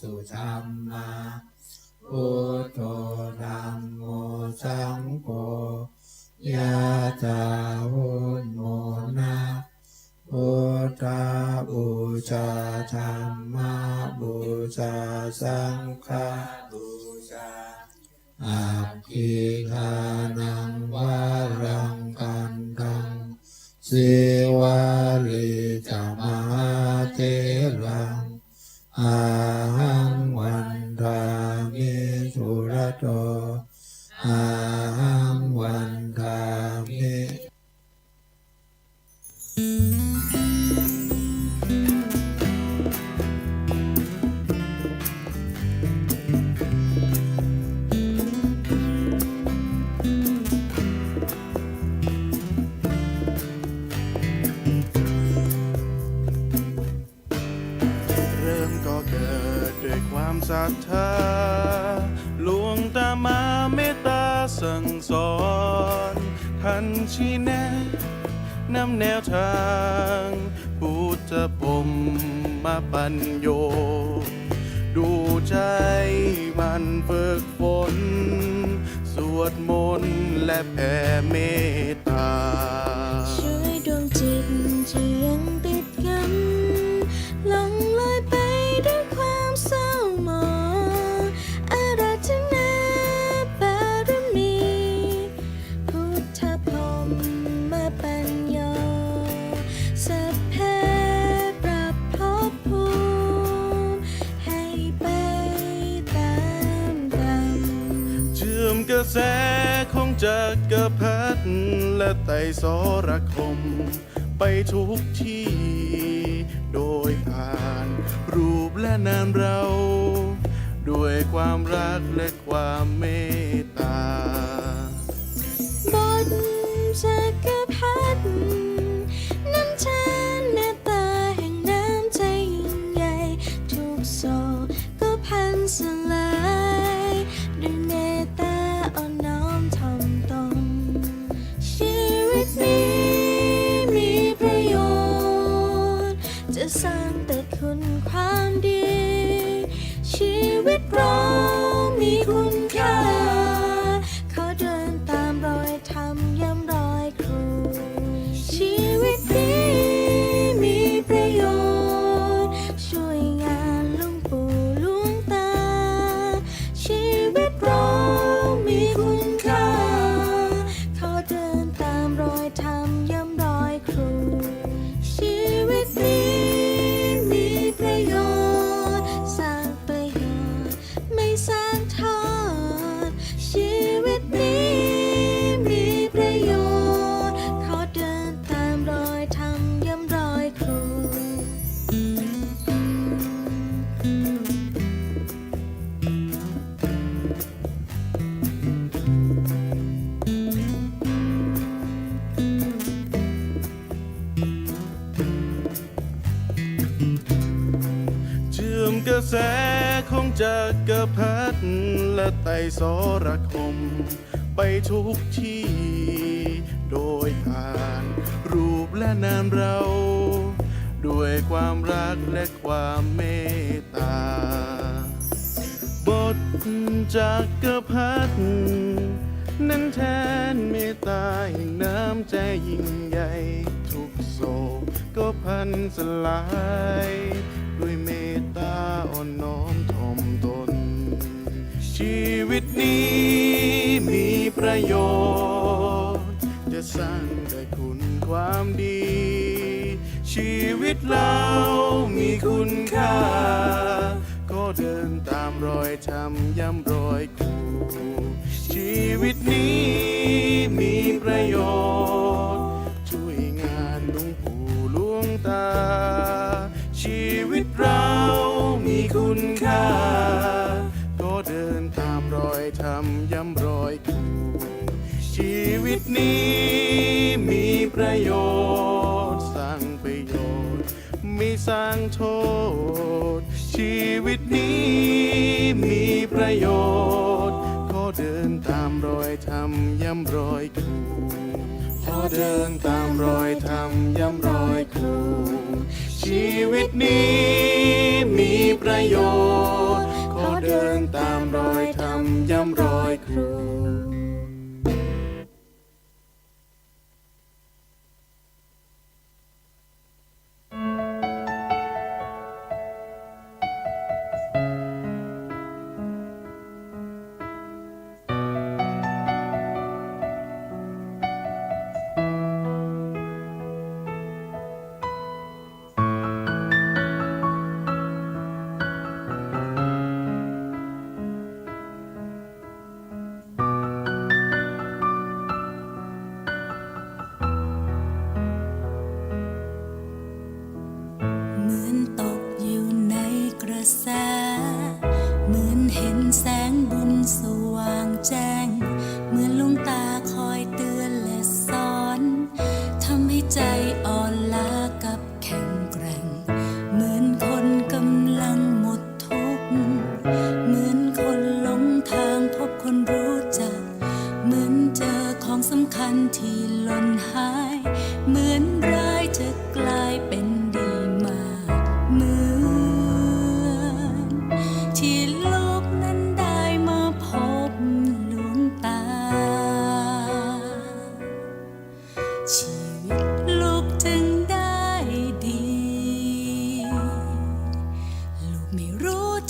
สุธรรมาพุทโธธัมโมสังโฆยะถาวุนโมนะพุทธบูชาธรรมบูชาสังฆาบูชาอาคิทานังวารังกันตังสิวาลิจามหาเทรังอาหังันชี้แนะนำแนวทางพุทธพรมมาปัญโย ดูใจมันฝึกฝน สวดมนต์และแผ่เมตตา กระแสของจักรพรรดิและไตรสรคม ไปทุกที่ โดยผ่านรูปและนามเรา ด้วยความรักและความเมตตาบทจักรพรรดิน้ำชา วิ แสของจักรพรรดิและไตรสรคม ไปทุกที่ โดยผ่านรูปและนามเรา ด้วยความรักและความเมตตา บทจากกรพรรดินั้นแทนเมตตาแห่งน้ำใจยิ่งใหญ่ ทุกโศกก็พันสลาย ด้วยเมตตาอ่อนน้อมถ่อมตน ชีวิตนี้มีประโยชน์ จะสร้างแต่คุณความดี ชีวิตเรามีคุณค่า ก็เดินตามรอยธรรมย้ำรอยครูชีวิตนี้มีประโยชน์ ช่วยงานหลวงปู่หลวงตา ชีวิตเรามีคุณค่า ก็เดินตามรอยธรรมย้ำรอยครูชีวิตนี้มีประโยชน์สร้างประโยชน์ไม่สร้างโทษ ชีวิตนี้มีประโยชน์ ก็เดินตามรอยธรรมย้ำรอยครูขอเดินตามรอยธรรมย้ำรอยครู ชีวิตนี้มีประโยชน์ ขอเดินตามรอยทำย้ำรอยครู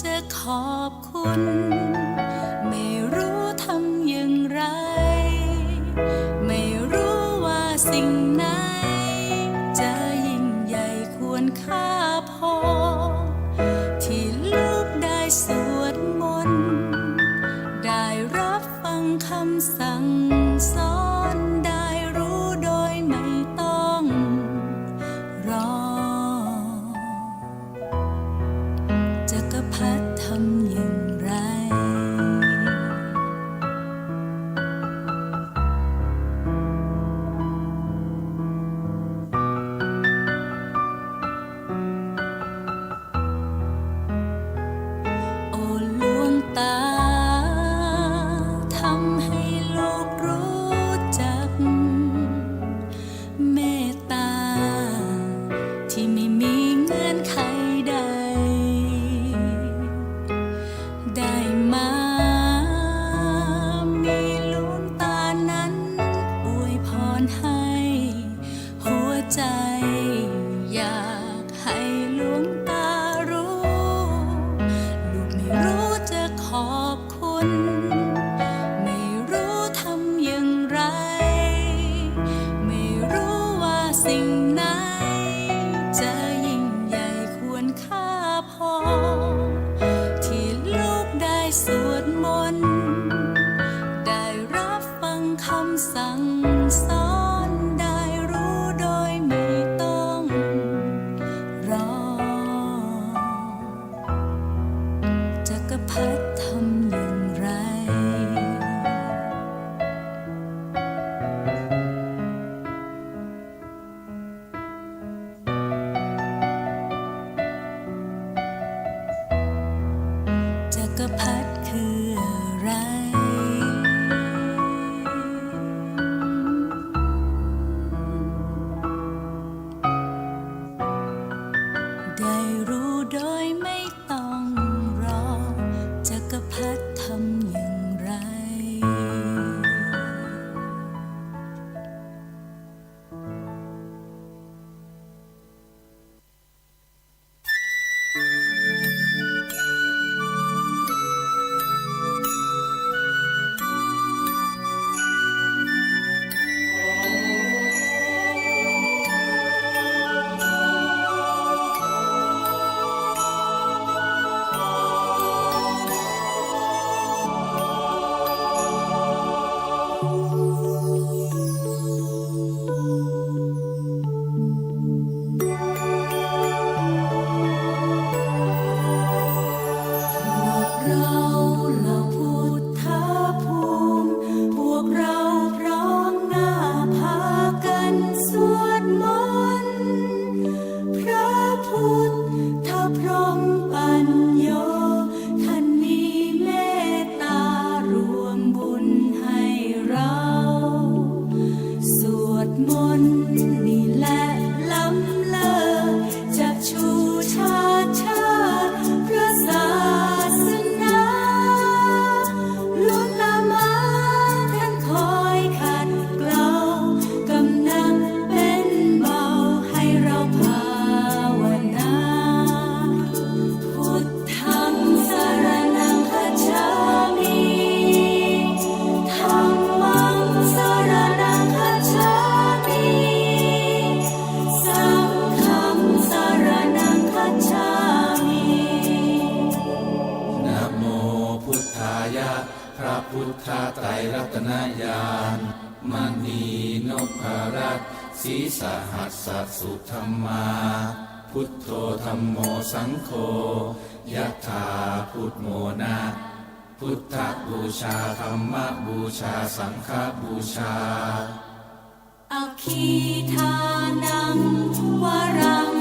จะขอบคุณ nothing พัดคืนายะ พระพุทธไตรรัตนญาณมณีนพรัตศีสหัสสุธรรมา พุทโธธรรมโมสังโฆยะถาพุทโมนาพุทธบูชาธรรมบูชาสังฆบูชาอคีทานังวรัง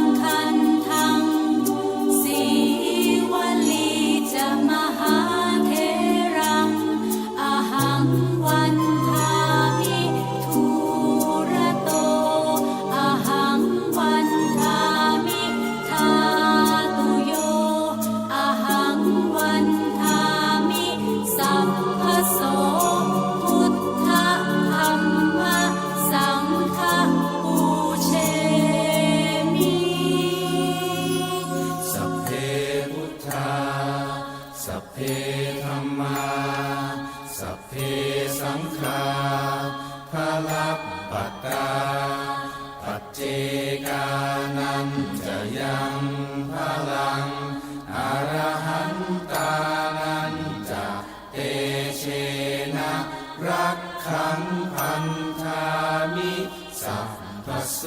สัพพโส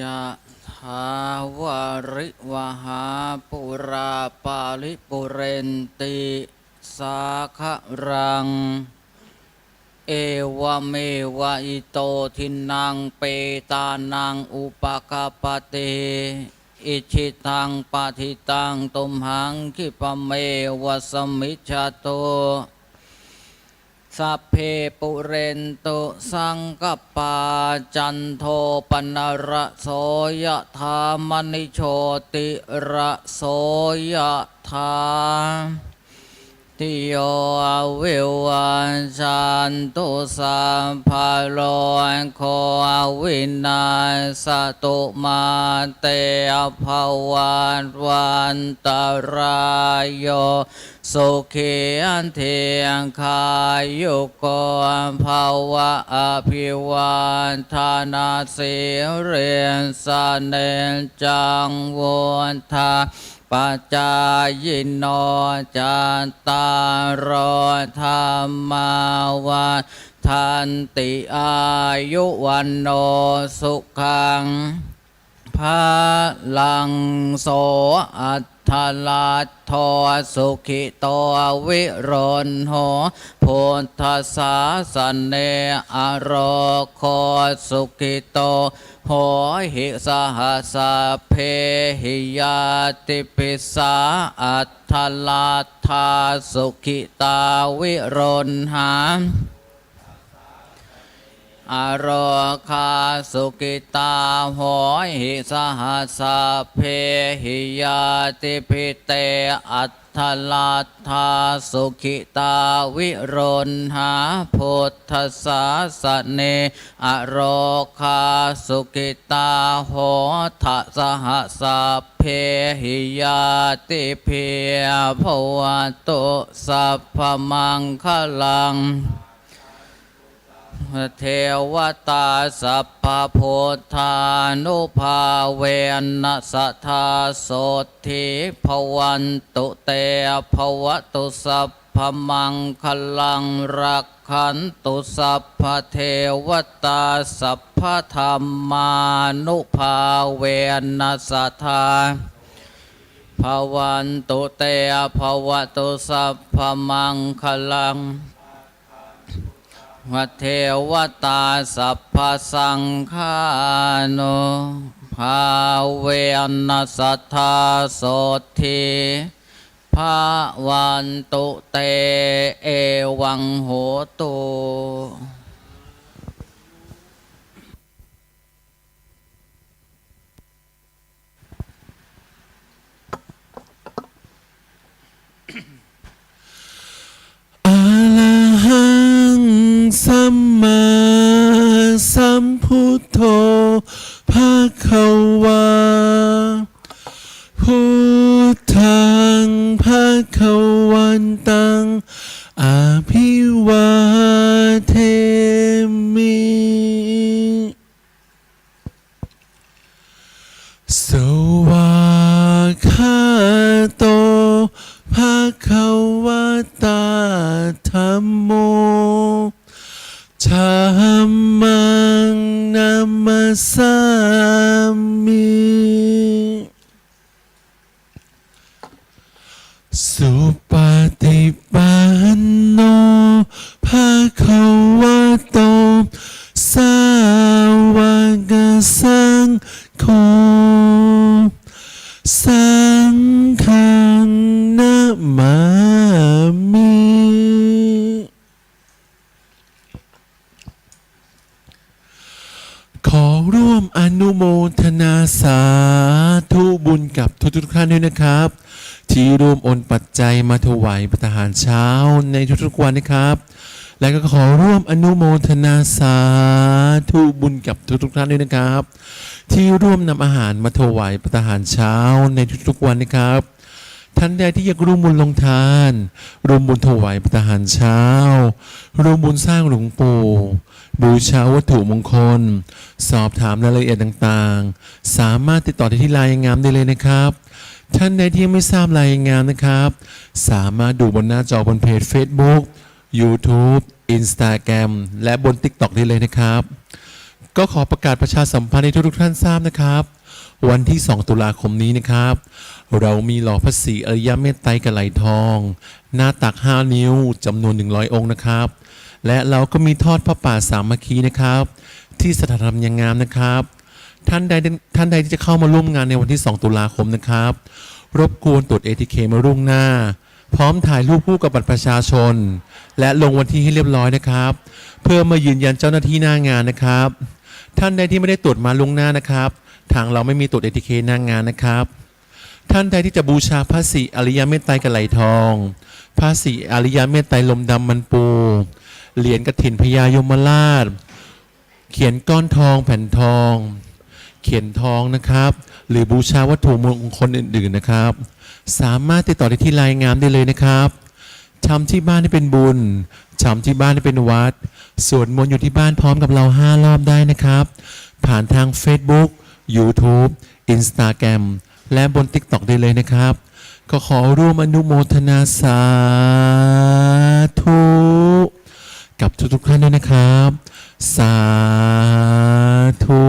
ยะถาวาริวหาปุราปาลิปุเรนติสาครัง เอวเมวะอิโตทินังเปตานังอุปกาปติอิชิตังปาทิตังตุมหังคิปเมวะสมิชาโต สัพเพปุเรนตุสังกปาจันโทปนระโสยธามนิโชติระโสยธา ชีติโยวิวันชันตุสัพพะโลโควินาสตุมาเตภวันวันตรายโยสุขีอันเทียงคายุโกภาวะอภิวันธานาสิเรียนสเนนจังวนทา ปัจจายโนจันตารธรรมาวันทันติอายุวันโนสุขังพาลังโสอัต ถลาโทสุขิตวิรนโหพุทธสาสนเนอโรโคสุขิโตโหหิสหัสะเพหิยาติปิสาอัตถลาทาสุขิตาวิรนหา อโรคาสุกิตาโหยหิสหัสเพหิยาติพิเตอัตถลาทาสุขิตาวิรนหาพุทธสาสเน อโรคาสุกิตาโหทสหัสเพหิยาติเพียภวตุสัพพมังคลัง เทวตาสัพพโพธานุภาเวนนะสัทธาโสธิภวันตุเตภวตุสัพพมังคลังรักขันตุสัพพเทวตาสัพพธรรมานุภาเวนนะสัทธาภวันตุเตภวตุสัพพมังคลัง พระเทวตาสัพพสังฆานุภาเวนัสทธาโสทีภาวันตุเตเอวังโหตุ อะระหัง สัมมาสัมพุทโธานด้วยนะครับ ที่ร่วมโอนปัจจัยมาถวายประทานเช้าในทุกๆวันนะครับ และก็ขอร่วมอนุโมทนาสาธุบุญกับทุกๆท่านด้วยนะครับ ที่ร่วมนำอาหารมาถวายประทานเช้าในทุกๆวันนะครับท่านใดที่อยากร่วมบุญลงทาน ร่วมบุญถวายประทานเช้า ร่วมบุญสร้างหลวงปู่บูชาวัตถุมงคล สอบถามรายละเอียดต่างๆ สามารถติดต่อได้ที่ไลน์งามได้เลยนะครับ ท่านใดที่ไม่ทราบรายงานนะครับ สามารถดูบนหน้าจอบนเพจ Facebook YouTube Instagram และบน TikTok ได้เลยนะครับ ก็ขอประกาศประชาสัมพันธ์ให้ทุกๆท่านทราบนะครับ วันที่ 2 ตุลาคมนี้นะครับ เรามีหล่อพระศรีอริยเมตไตรกระไหลทอง หน้าตัก 5 นิ้วจำนวน 100 องค์นะครับ และเราก็มีทอดพระป่าสามัคคีนะครับ ที่สถานธรรมยังงามนะครับ ท่านใดท่านใดที่จะเข้ามาร่วมงานในวันที่ 2 ตุลาคมนะครับ รบกวนตรวจ ATK มาร่วงหน้า พร้อมถ่ายรูปคู่กับบัตรประชาชน และลงวันที่ให้เรียบร้อยนะครับ เพื่อมายืนยันเจ้าหน้าที่หน้างานนะครับ ท่านใดที่ไม่ได้ตรวจมาล่วงหน้านะครับ ทางเราไม่มีตรวจ ATK หน้างานนะครับท่านใดที่จะบูชาพระศรีอริยเมตไตรกระไหลทอง พระศรีอริยเมตไตรลมดำมันปู เหรียญกระถินพญายมราช เขียนก้อนทองแผ่นทอง เขียนทองนะครับ หรือบูชาวัตถุมงคลอื่นๆนะครับ สามารถติดต่อได้ที่ไลน์งามได้เลยนะครับทำที่บ้านให้เป็นบุญทำที่บ้านให้เป็นวัด สวดมนต์อยู่ที่บ้านพร้อมกับเราห้ารอบได้นะครับ ผ่านทาง Facebook YouTube Instagram และบน TikTok ได้เลยนะครับ ก็ขอร่วมอนุโมทนาสาธุ กับทุกๆท่านด้วยนะครับ สาธุ